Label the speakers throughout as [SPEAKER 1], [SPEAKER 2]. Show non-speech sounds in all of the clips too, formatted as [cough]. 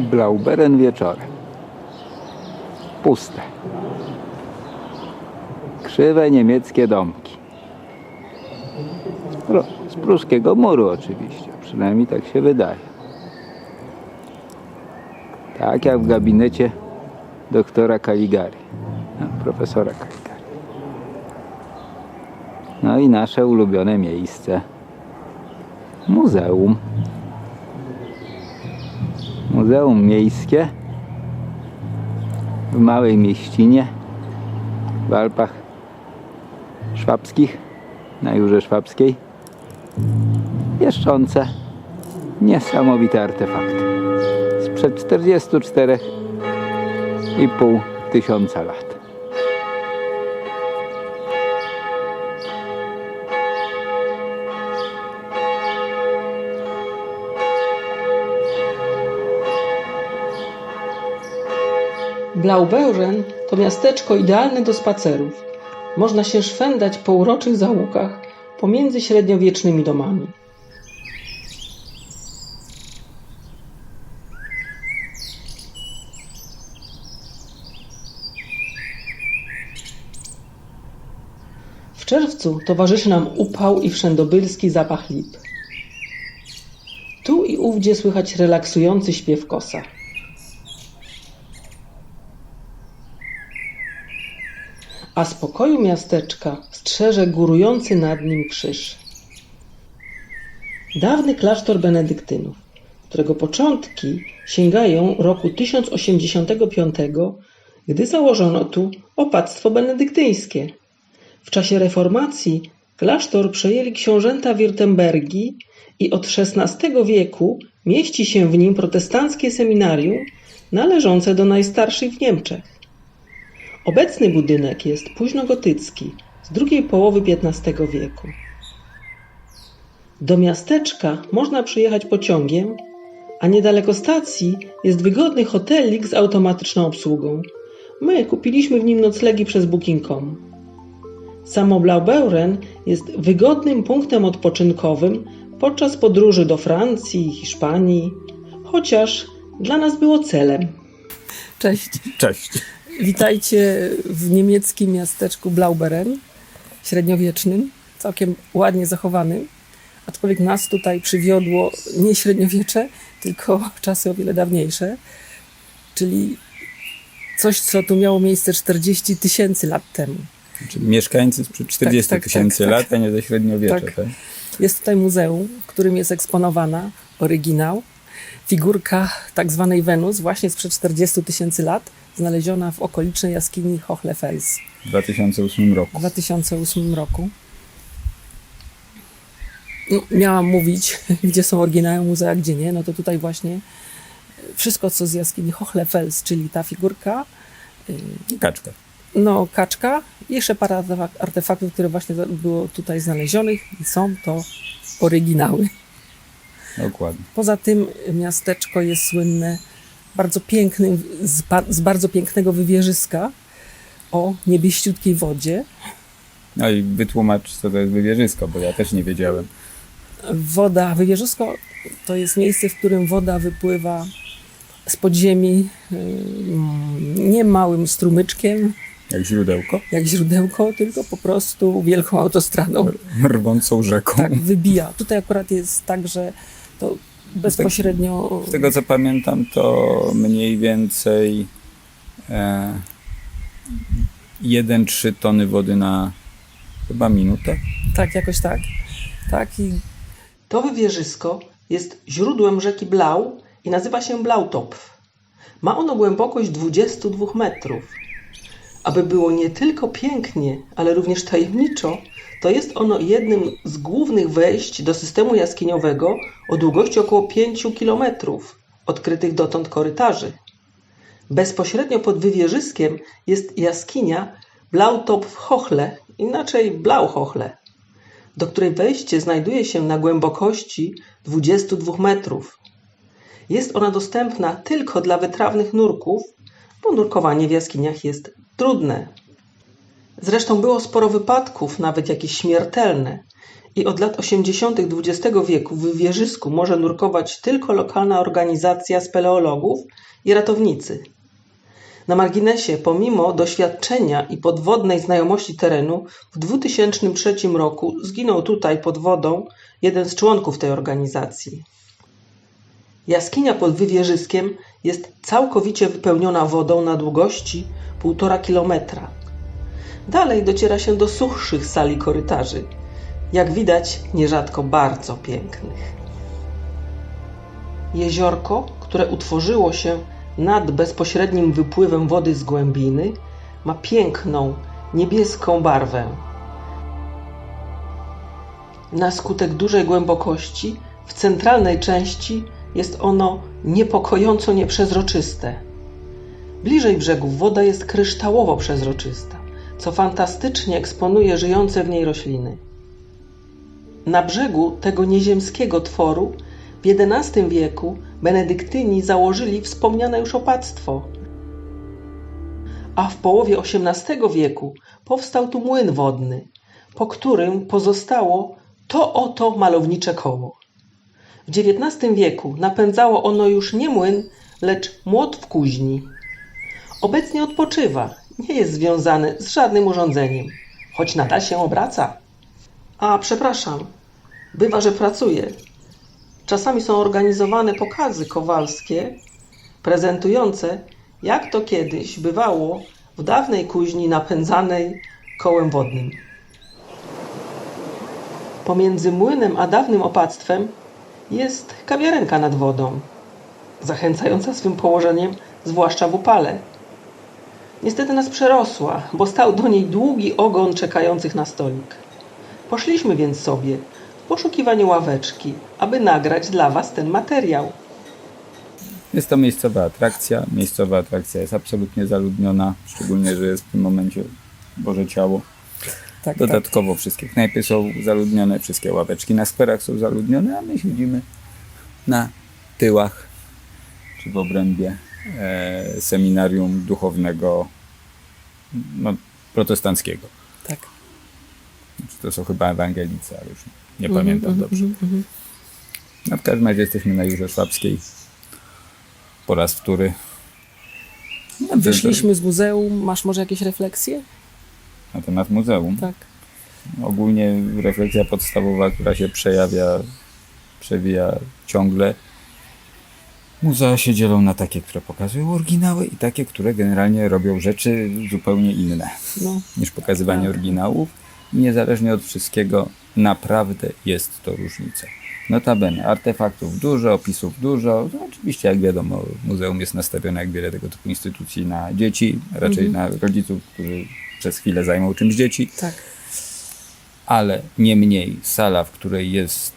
[SPEAKER 1] Blauberen wieczorem. Puste. Krzywe niemieckie domki. Z pruskiego muru oczywiście, przynajmniej tak się wydaje. Tak jak w gabinecie doktora Caligari, no, profesora Caligari. No i nasze ulubione miejsce. Muzeum. Muzeum Miejskie w małej mieścinie w Alpach Szwabskich, na Jurze Szwabskiej, wieszczące niesamowite artefakty sprzed 44,5 tysiąca lat.
[SPEAKER 2] Blaubeuren to miasteczko idealne do spacerów. Można się szwendać po uroczych zaułkach pomiędzy średniowiecznymi domami. W czerwcu towarzyszy nam upał i wszędobylski zapach lip. Tu i ówdzie słychać relaksujący śpiew kosa. A spokoju miasteczka strzeże górujący nad nim krzyż. Dawny klasztor benedyktynów, którego początki sięgają roku 1085, gdy założono tu opactwo benedyktyńskie. W czasie reformacji klasztor przejęli książęta Wirtembergi i od XVI wieku mieści się w nim protestanckie seminarium należące do najstarszych w Niemczech. Obecny budynek jest późnogotycki, z drugiej połowy XV wieku. Do miasteczka można przyjechać pociągiem, a niedaleko stacji jest wygodny hotelik z automatyczną obsługą. My kupiliśmy w nim noclegi przez Booking.com. Samo Blaubeuren jest wygodnym punktem odpoczynkowym podczas podróży do Francji i Hiszpanii, chociaż dla nas było celem. Cześć.
[SPEAKER 3] Cześć.
[SPEAKER 2] Witajcie w niemieckim miasteczku Blauberen, średniowiecznym, całkiem ładnie zachowanym. Aczkolwiek nas tutaj przywiodło nie średniowiecze, tylko czasy o wiele dawniejsze, czyli coś, co tu miało miejsce 40 tysięcy lat temu.
[SPEAKER 3] Czyli mieszkańcy sprzed 40
[SPEAKER 2] tak, tak,
[SPEAKER 3] tysięcy
[SPEAKER 2] tak.
[SPEAKER 3] lat, a nie ze średniowiecza.
[SPEAKER 2] Tak.
[SPEAKER 3] Tak.
[SPEAKER 2] Jest tutaj muzeum, w którym jest eksponowana oryginał, figurka tak zwanej Wenus, właśnie sprzed 40 tysięcy lat, znaleziona w okolicznej jaskini Hochlefels.
[SPEAKER 3] W 2008
[SPEAKER 2] w
[SPEAKER 3] roku.
[SPEAKER 2] 2008 roku. No, miałam mówić, [laughs] gdzie są oryginały muzea, gdzie nie. No to tutaj właśnie wszystko, co z jaskini Hochlefels, czyli ta figurka,
[SPEAKER 3] Kaczka.
[SPEAKER 2] no kaczka i jeszcze parę artefak- artefaktów, które właśnie było tutaj znalezionych i są to oryginały.
[SPEAKER 3] Dokładnie.
[SPEAKER 2] Poza tym miasteczko jest słynne bardzo pięknym, z, z bardzo pięknego wywierzyska o niebieściutkiej wodzie.
[SPEAKER 3] No i wytłumacz, co to jest wywierzysko, bo ja też nie wiedziałem.
[SPEAKER 2] Woda, wywierzysko to jest miejsce, w którym woda wypływa z podziemi ym, nie małym strumyczkiem,
[SPEAKER 3] Jak źródełko.
[SPEAKER 2] jak źródełko, tylko po prostu wielką autostradą.
[SPEAKER 3] Rwącą rzeką.
[SPEAKER 2] Tak, wybija. Tutaj akurat jest tak, że to bezpośrednio.
[SPEAKER 3] Z tego co pamiętam, to mniej więcej e, 1-3 tony wody na chyba minutę.
[SPEAKER 2] Tak, jakoś tak. Tak i. To wywierzysko jest źródłem rzeki Blau i nazywa się Blautopf. Ma ono głębokość 22 metrów. Aby było nie tylko pięknie, ale również tajemniczo, to jest ono jednym z głównych wejść do systemu jaskiniowego o długości około 5 kilometrów, odkrytych dotąd korytarzy. Bezpośrednio pod wywierzyskiem jest jaskinia Blautopf-Hochle, inaczej Blauhochle, do której wejście znajduje się na głębokości 22 metrów. Jest ona dostępna tylko dla wytrawnych nurków, bo nurkowanie w jaskiniach jest trudne. Zresztą było sporo wypadków, nawet jakieś śmiertelne. i od lat 80. XX wieku w wieżysku może nurkować tylko lokalna organizacja speleologów i ratownicy. Na marginesie, pomimo doświadczenia i podwodnej znajomości terenu, w 2003 roku zginął tutaj pod wodą jeden z członków tej organizacji. Jaskinia pod wywierzyskiem jest całkowicie wypełniona wodą na długości 1,5 kilometra. Dalej dociera się do suchszych sali korytarzy, jak widać nierzadko bardzo pięknych. Jeziorko, które utworzyło się nad bezpośrednim wypływem wody z głębiny, ma piękną, niebieską barwę. Na skutek dużej głębokości w centralnej części jest ono niepokojąco nieprzezroczyste. Bliżej brzegów woda jest kryształowo przezroczysta, co fantastycznie eksponuje żyjące w niej rośliny. Na brzegu tego nieziemskiego tworu w XI wieku benedyktyni założyli wspomniane już opactwo, a w połowie XVIII wieku powstał tu młyn wodny, po którym pozostało to oto malownicze koło. W XIX wieku napędzało ono już nie młyn, lecz młot w kuźni. Obecnie odpoczywa, nie jest związany z żadnym urządzeniem, choć nadal się obraca. A przepraszam, bywa, że pracuje. Czasami są organizowane pokazy kowalskie prezentujące, jak to kiedyś bywało w dawnej kuźni napędzanej kołem wodnym. Pomiędzy młynem a dawnym opactwem jest kawiarenka nad wodą, zachęcająca swym położeniem, zwłaszcza w upale. Niestety nas przerosła, bo stał do niej długi ogon czekających na stolik. Poszliśmy więc sobie w poszukiwaniu ławeczki, aby nagrać dla Was ten materiał.
[SPEAKER 3] Jest to miejscowa atrakcja. Miejscowa atrakcja jest absolutnie zaludniona, szczególnie, że jest w tym momencie Boże Ciało.
[SPEAKER 2] Tak,
[SPEAKER 3] Dodatkowo wszystkie knajpy są zaludnione, wszystkie ławeczki na skwerach są zaludnione, a my siedzimy na tyłach czy w obrębie e, seminarium duchownego no, protestanckiego.
[SPEAKER 2] tak.
[SPEAKER 3] Znaczy, To są chyba ewangelicy, ale już nie
[SPEAKER 2] Mhm,
[SPEAKER 3] pamiętam dobrze. No, w każdym razie jesteśmy na Jurze Szwabskiej po raz wtóry. No,
[SPEAKER 4] Wyszliśmy z muzeum. Masz może jakieś refleksje?
[SPEAKER 3] Na temat muzeum.
[SPEAKER 4] Tak.
[SPEAKER 3] Ogólnie refleksja podstawowa, która się przejawia, przewija ciągle. Muzea się dzielą na takie, które pokazują oryginały i takie, które generalnie robią rzeczy zupełnie inne
[SPEAKER 4] No,
[SPEAKER 3] niż pokazywanie oryginałów. I niezależnie od wszystkiego, naprawdę jest to różnica. Notabene, artefaktów dużo, opisów dużo. No, oczywiście, jak wiadomo, muzeum jest nastawione, jak wiele tego typu instytucji, na dzieci, raczej na rodziców, którzy przez chwilę zajmą czymś dzieci
[SPEAKER 4] tak.
[SPEAKER 3] ale niemniej sala, w której jest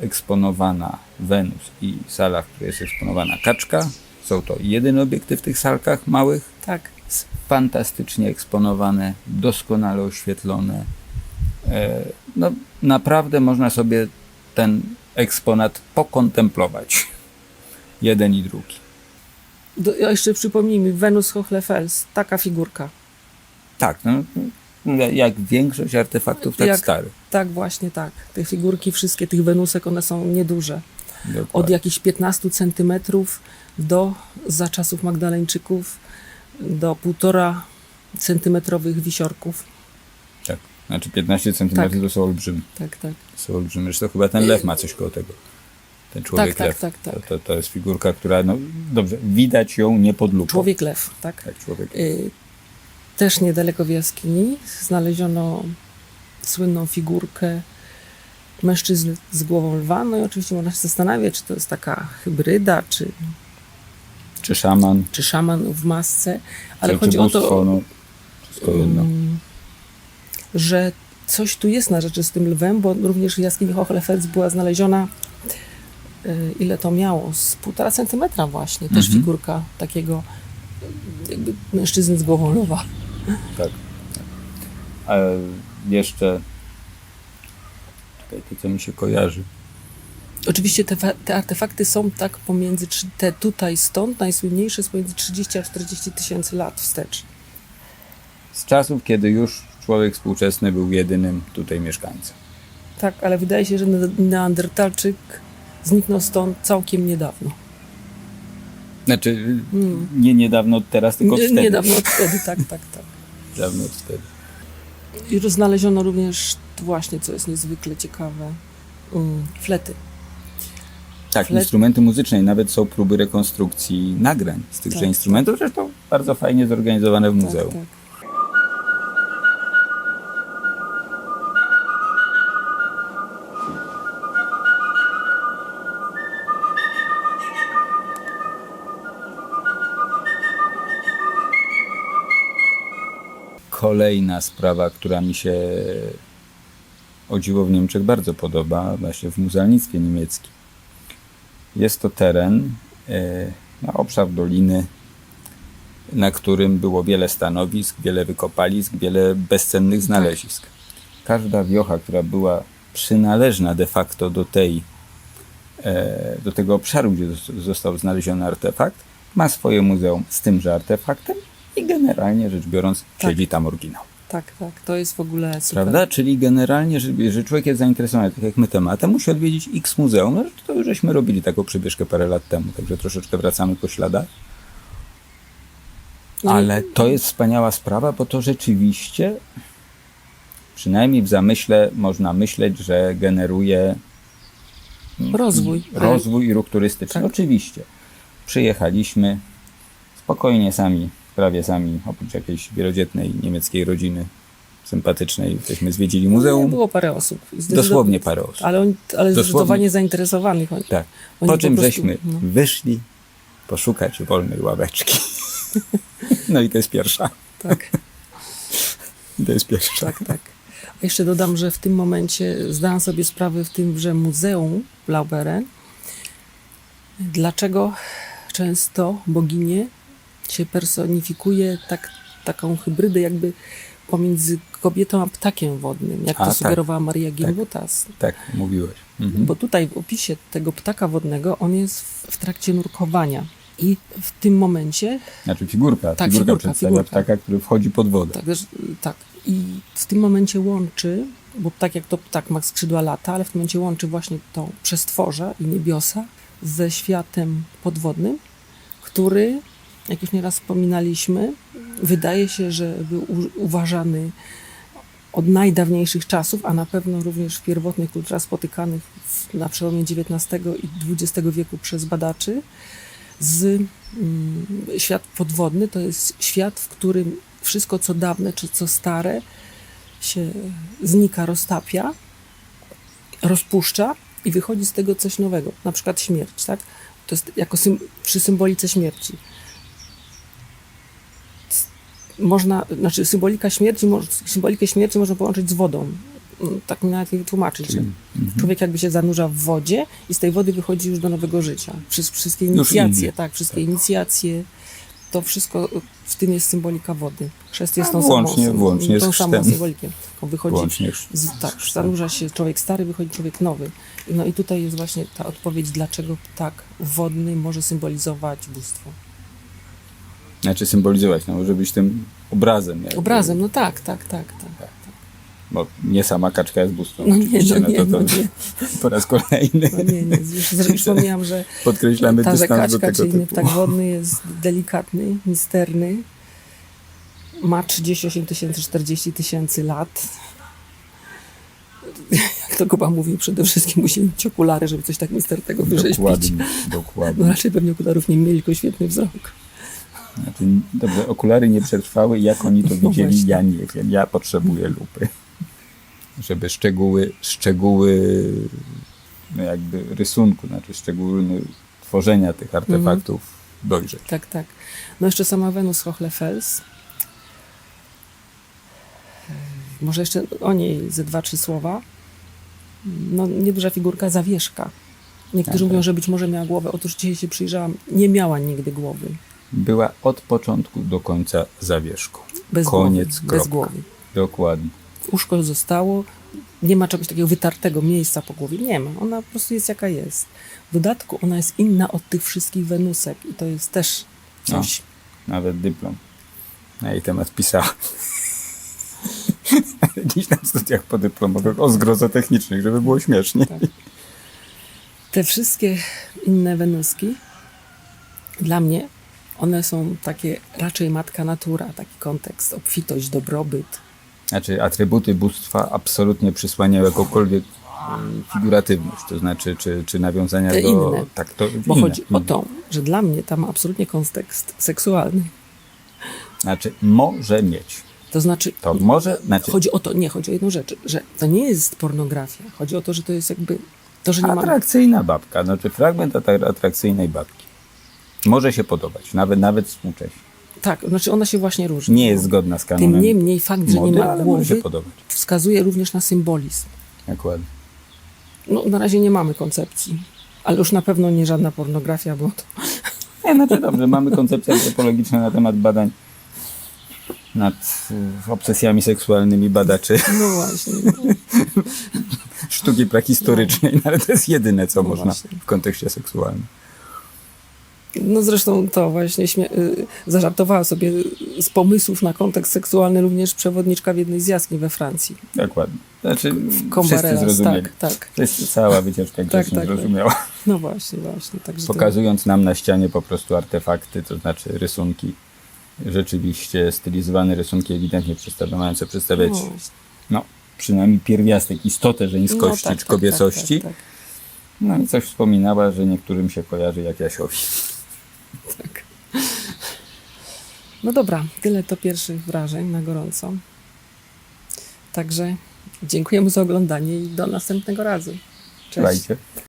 [SPEAKER 3] e, eksponowana Wenus i sala, w której jest eksponowana kaczka, są to jedyne obiekty w tych salkach małych,
[SPEAKER 4] Tak.
[SPEAKER 3] fantastycznie eksponowane, doskonale oświetlone. E, No, naprawdę można sobie ten eksponat pokontemplować. Jeden i drugi.
[SPEAKER 4] Do, jeszcze przypomnijmy, Wenus Hochlefels, taka figurka.
[SPEAKER 3] Tak, no, jak większość artefaktów tak
[SPEAKER 4] Jak-
[SPEAKER 3] starych.
[SPEAKER 4] Tak, właśnie tak. Te figurki, wszystkie tych Wenusek, one są nieduże. Od
[SPEAKER 3] Dokładnie.
[SPEAKER 4] jakichś 15 centymetrów do, za czasów Magdaleńczyków, do półtora centymetrowych wisiorków.
[SPEAKER 3] Tak. Znaczy 15 cm
[SPEAKER 4] Tak.
[SPEAKER 3] to są olbrzymy.
[SPEAKER 4] Tak, tak.
[SPEAKER 3] są olbrzymy. Zresztą chyba ten lew ma coś koło tego. Ten człowiek
[SPEAKER 4] tak,
[SPEAKER 3] lew.
[SPEAKER 4] tak, tak.
[SPEAKER 3] To, to, to jest figurka, która, no dobrze, widać ją nie pod lupą.
[SPEAKER 4] Człowiek lew, tak?
[SPEAKER 3] Tak, człowiek.
[SPEAKER 4] Y, też niedaleko w jaskini znaleziono słynną figurkę mężczyzny z głową lwa. No i oczywiście można się zastanawiać, czy to jest taka hybryda, czy,
[SPEAKER 3] Czy szaman,
[SPEAKER 4] czy szaman w masce. Ale
[SPEAKER 3] czy,
[SPEAKER 4] chodzi
[SPEAKER 3] czy
[SPEAKER 4] o
[SPEAKER 3] bóstwo,
[SPEAKER 4] to,
[SPEAKER 3] no, wszystko jedno.
[SPEAKER 4] że coś tu jest na rzeczy z tym lwem, bo również w jaskini Hochlefels była znaleziona y, ile to miało? Z półtora centymetra właśnie. Też
[SPEAKER 3] Mhm.
[SPEAKER 4] figurka takiego jakby mężczyzny z głową lwa.
[SPEAKER 3] Tak. tak. A jeszcze czekaj, to co mi się kojarzy.
[SPEAKER 4] Oczywiście te, te artefakty są tak pomiędzy, te tutaj stąd, najsłynniejsze jest pomiędzy 30 a 40 tysięcy lat wstecz.
[SPEAKER 3] Z czasów, kiedy już człowiek współczesny był jedynym tutaj mieszkańcem.
[SPEAKER 2] tak, ale wydaje się, że ne- Neandertalczyk zniknął stąd całkiem niedawno.
[SPEAKER 3] Znaczy, nie niedawno teraz, tylko wtedy.
[SPEAKER 2] Niedawno wtedy, tak, tak, tak.
[SPEAKER 3] Dawno od wtedy.
[SPEAKER 2] I znaleziono również właśnie, co jest niezwykle ciekawe, flety.
[SPEAKER 3] Tak,
[SPEAKER 2] Flet-
[SPEAKER 3] instrumenty muzyczne i nawet są próby rekonstrukcji nagrań z tychże
[SPEAKER 2] Tak,
[SPEAKER 3] instrumentów, zresztą bardzo fajnie zorganizowane w muzeum.
[SPEAKER 2] Tak, tak.
[SPEAKER 3] Kolejna sprawa, która mi się o dziwo w Niemczech bardzo podoba, właśnie w muzealnictwie niemieckim. Jest to teren, e, no, obszar doliny, na którym było wiele stanowisk, wiele wykopalisk, wiele bezcennych znalezisk. Każda wiocha, która była przynależna de facto do tej, e, do tego obszaru, gdzie zos- został znaleziony artefakt, ma swoje muzeum z tymże artefaktem i generalnie rzecz biorąc siedzi tam oryginał.
[SPEAKER 2] Tak, tak, to jest w ogóle super.
[SPEAKER 3] Prawda? Czyli generalnie, że, człowiek jest zainteresowany, tak jak my tematem, musi odwiedzić X muzeum. No, to już żeśmy robili taką przebieżkę parę lat temu, także troszeczkę wracamy po śladach. Ale to jest wspaniała sprawa, bo to rzeczywiście, przynajmniej w zamyśle, można myśleć, że generuje
[SPEAKER 2] Rozwój.
[SPEAKER 3] rozwój i ruch turystyczny.
[SPEAKER 2] Tak.
[SPEAKER 3] Oczywiście. Przyjechaliśmy spokojnie sami, prawie sami, oprócz jakiejś wielodzietnej niemieckiej rodziny sympatycznej, żeśmy zwiedzili
[SPEAKER 2] Nie,
[SPEAKER 3] muzeum.
[SPEAKER 2] było parę osób.
[SPEAKER 3] Dosłownie parę osób.
[SPEAKER 2] Ale, oni, ale zdecydowanie zainteresowanych. Oni,
[SPEAKER 3] Tak.
[SPEAKER 2] oni
[SPEAKER 3] Po
[SPEAKER 2] po
[SPEAKER 3] czym
[SPEAKER 2] prostu,
[SPEAKER 3] żeśmy
[SPEAKER 2] no.
[SPEAKER 3] wyszli poszukać wolnej ławeczki. [laughs] No i to jest pierwsza.
[SPEAKER 2] Tak,
[SPEAKER 3] To jest pierwsza.
[SPEAKER 2] tak, tak. A jeszcze dodam, że w tym momencie zdałam sobie sprawę w tymże muzeum Blauberen, dlaczego często boginie się personifikuje tak, taką hybrydę jakby pomiędzy kobietą a ptakiem wodnym, jak
[SPEAKER 3] A,
[SPEAKER 2] to
[SPEAKER 3] tak.
[SPEAKER 2] sugerowała Maria Gimbutas.
[SPEAKER 3] Tak, mówiłeś. Mhm.
[SPEAKER 2] Bo tutaj w opisie tego ptaka wodnego on jest w, w trakcie nurkowania. I w tym momencie,
[SPEAKER 3] Znaczy figurka.
[SPEAKER 2] Tak,
[SPEAKER 3] figurka,
[SPEAKER 2] figurka,
[SPEAKER 3] przedstawia
[SPEAKER 2] figurka.
[SPEAKER 3] ptaka, który wchodzi pod wodę.
[SPEAKER 2] tak, też, tak, i w tym momencie łączy, bo tak jak to ptak ma skrzydła lata, ale w tym momencie łączy właśnie to przestworza i niebiosa ze światem podwodnym, który, jak już nieraz wspominaliśmy, wydaje się, że był uważany od najdawniejszych czasów, a na pewno również w pierwotnych kulturach spotykanych na przełomie XIX i XX wieku przez badaczy, z mm, świat podwodny to jest świat, w którym wszystko co dawne czy co stare się znika, roztapia, rozpuszcza i wychodzi z tego coś nowego, na przykład śmierć, tak? To jest jako sym, przy symbolice śmierci. Można, znaczy symbolika śmierci, symbolikę śmierci można połączyć z wodą. Mm, Tak mi nawet wytłumaczyć, że człowiek jakby się zanurza w wodzie i z tej wody wychodzi już do nowego życia. Przez wszystkie inicjacje, tak, wszystkie inicjacje, to wszystko, w tym jest symbolika wody. Chrzest jest
[SPEAKER 3] A
[SPEAKER 2] tą
[SPEAKER 3] włącznie-
[SPEAKER 2] samą,
[SPEAKER 3] włącznie
[SPEAKER 2] tą samą. Tylko Wychodzi,
[SPEAKER 3] Włącznie z,
[SPEAKER 2] tak, zanurza się człowiek stary, wychodzi człowiek nowy. No i tutaj jest właśnie ta odpowiedź, dlaczego ptak wodny może symbolizować bóstwo.
[SPEAKER 3] Znaczy symbolizować, no może być tym obrazem. jakby.
[SPEAKER 2] Obrazem, no tak, tak, tak, tak.
[SPEAKER 3] Bo nie sama kaczka jest bóstwą.
[SPEAKER 2] No nie,
[SPEAKER 3] oczywiście,
[SPEAKER 2] no nie,
[SPEAKER 3] to, to
[SPEAKER 2] no nie.
[SPEAKER 3] po raz kolejny
[SPEAKER 2] No nie, nie, już, już wspomniałam, że
[SPEAKER 3] podkreślamy
[SPEAKER 2] ta
[SPEAKER 3] do
[SPEAKER 2] kaczka,
[SPEAKER 3] tego
[SPEAKER 2] czy inny
[SPEAKER 3] typu.
[SPEAKER 2] ptak wodny jest delikatny, misterny. Ma 38 tysięcy, 40 tysięcy lat. Jak to Kuba mówił, przede wszystkim musi mieć okulary, żeby coś tak misternego wyrzeźbić.
[SPEAKER 3] Dokładnie,
[SPEAKER 2] No
[SPEAKER 3] dokładnie.
[SPEAKER 2] raczej pewnie okularów nie mieli, tylko świetny wzrok.
[SPEAKER 3] Znaczy, dobrze, okulary nie przetrwały, jak oni to
[SPEAKER 2] No
[SPEAKER 3] widzieli, ja nie wiem. Ja potrzebuję lupy. Żeby szczegóły, szczegóły no jakby rysunku, znaczy szczegóły tworzenia tych artefaktów dojrzeć.
[SPEAKER 2] Tak, tak. No jeszcze sama Wenus Hochlefels. Może jeszcze o niej ze dwa, trzy słowa. No, nieduża figurka zawieszka. Niektórzy
[SPEAKER 3] Tak,
[SPEAKER 2] mówią,
[SPEAKER 3] tak.
[SPEAKER 2] że być może miała głowę. Otóż dzisiaj się przyjrzałam, nie miała nigdy głowy.
[SPEAKER 3] Była od początku do końca zawieszką.
[SPEAKER 2] Bez
[SPEAKER 3] Koniec,
[SPEAKER 2] głowy. Bez głowy.
[SPEAKER 3] Dokładnie.
[SPEAKER 2] Uszko zostało, nie ma czegoś takiego wytartego miejsca po głowie. Nie ma. Ona po prostu jest jaka jest. W dodatku ona jest inna od tych wszystkich Wenusek i to jest też coś.
[SPEAKER 3] Nawet dyplom na jej temat pisała. [laughs] Dziś na studiach podyplomowych o zgrozotechnicznych, żeby było śmiesznie.
[SPEAKER 2] Tak. Te wszystkie inne Wenuski, dla mnie, one są takie raczej matka natura, taki kontekst, obfitość, dobrobyt.
[SPEAKER 3] Znaczy atrybuty bóstwa absolutnie przysłaniają jakąkolwiek mm, figuratywność, to znaczy czy, czy nawiązania
[SPEAKER 2] Te
[SPEAKER 3] do...
[SPEAKER 2] inne.
[SPEAKER 3] Tak, to
[SPEAKER 2] Bo
[SPEAKER 3] inne.
[SPEAKER 2] chodzi o to, że dla mnie tam ma absolutnie kontekst seksualny.
[SPEAKER 3] Znaczy może mieć.
[SPEAKER 2] To znaczy,
[SPEAKER 3] To może, znaczy
[SPEAKER 2] chodzi o to, nie, chodzi o jedną rzecz, że to nie jest pornografia. Chodzi o to, że to jest jakby, to, że nie ma...
[SPEAKER 3] atrakcyjna babka, znaczy fragment atra- atrakcyjnej babki. Może się podobać, nawet, nawet współcześnie.
[SPEAKER 2] Tak, znaczy ona się właśnie różni.
[SPEAKER 3] Nie jest zgodna z kanonem
[SPEAKER 2] Tym niemniej fakt, że
[SPEAKER 3] mody,
[SPEAKER 2] nie ma głowy,
[SPEAKER 3] podobać.
[SPEAKER 2] wskazuje również na symbolizm.
[SPEAKER 3] Dokładnie.
[SPEAKER 2] No, na razie nie mamy koncepcji, ale już na pewno nie żadna pornografia, bo to... [laughs]
[SPEAKER 3] Nie, znaczy dobrze, mamy koncepcje antropologiczne na temat badań nad y, obsesjami seksualnymi badaczy
[SPEAKER 2] No właśnie. [laughs]
[SPEAKER 3] sztuki prehistorycznej, no, ale to jest jedyne, co
[SPEAKER 2] No
[SPEAKER 3] można
[SPEAKER 2] właśnie.
[SPEAKER 3] w kontekście seksualnym.
[SPEAKER 2] No zresztą to właśnie y, zażartowała sobie z pomysłów na kontekst seksualny również przewodniczka w jednej z jaskiń we Francji.
[SPEAKER 3] Dokładnie. Znaczy, wszyscy
[SPEAKER 2] Combarelas,
[SPEAKER 3] zrozumieli.
[SPEAKER 2] tak, tak.
[SPEAKER 3] To jest cała wycieczka grzecznie
[SPEAKER 2] tak, tak.
[SPEAKER 3] zrozumiała.
[SPEAKER 2] No właśnie, właśnie. Także to-
[SPEAKER 3] Pokazując nam na ścianie po prostu artefakty, to znaczy rysunki, rzeczywiście stylizowane rysunki, ewidentnie przedstawiające przedstawiać,
[SPEAKER 2] No
[SPEAKER 3] no, przynajmniej pierwiastek, istotę żeńskości
[SPEAKER 2] No tak,
[SPEAKER 3] czy
[SPEAKER 2] tak,
[SPEAKER 3] kobiecości.
[SPEAKER 2] Tak, tak,
[SPEAKER 3] No i coś wspominała, że niektórym się kojarzy jak Jasiowi. [laughs]
[SPEAKER 2] tak. No dobra, tyle to pierwszych wrażeń na gorąco. Także dziękujemy za oglądanie i do następnego razu. Cześć.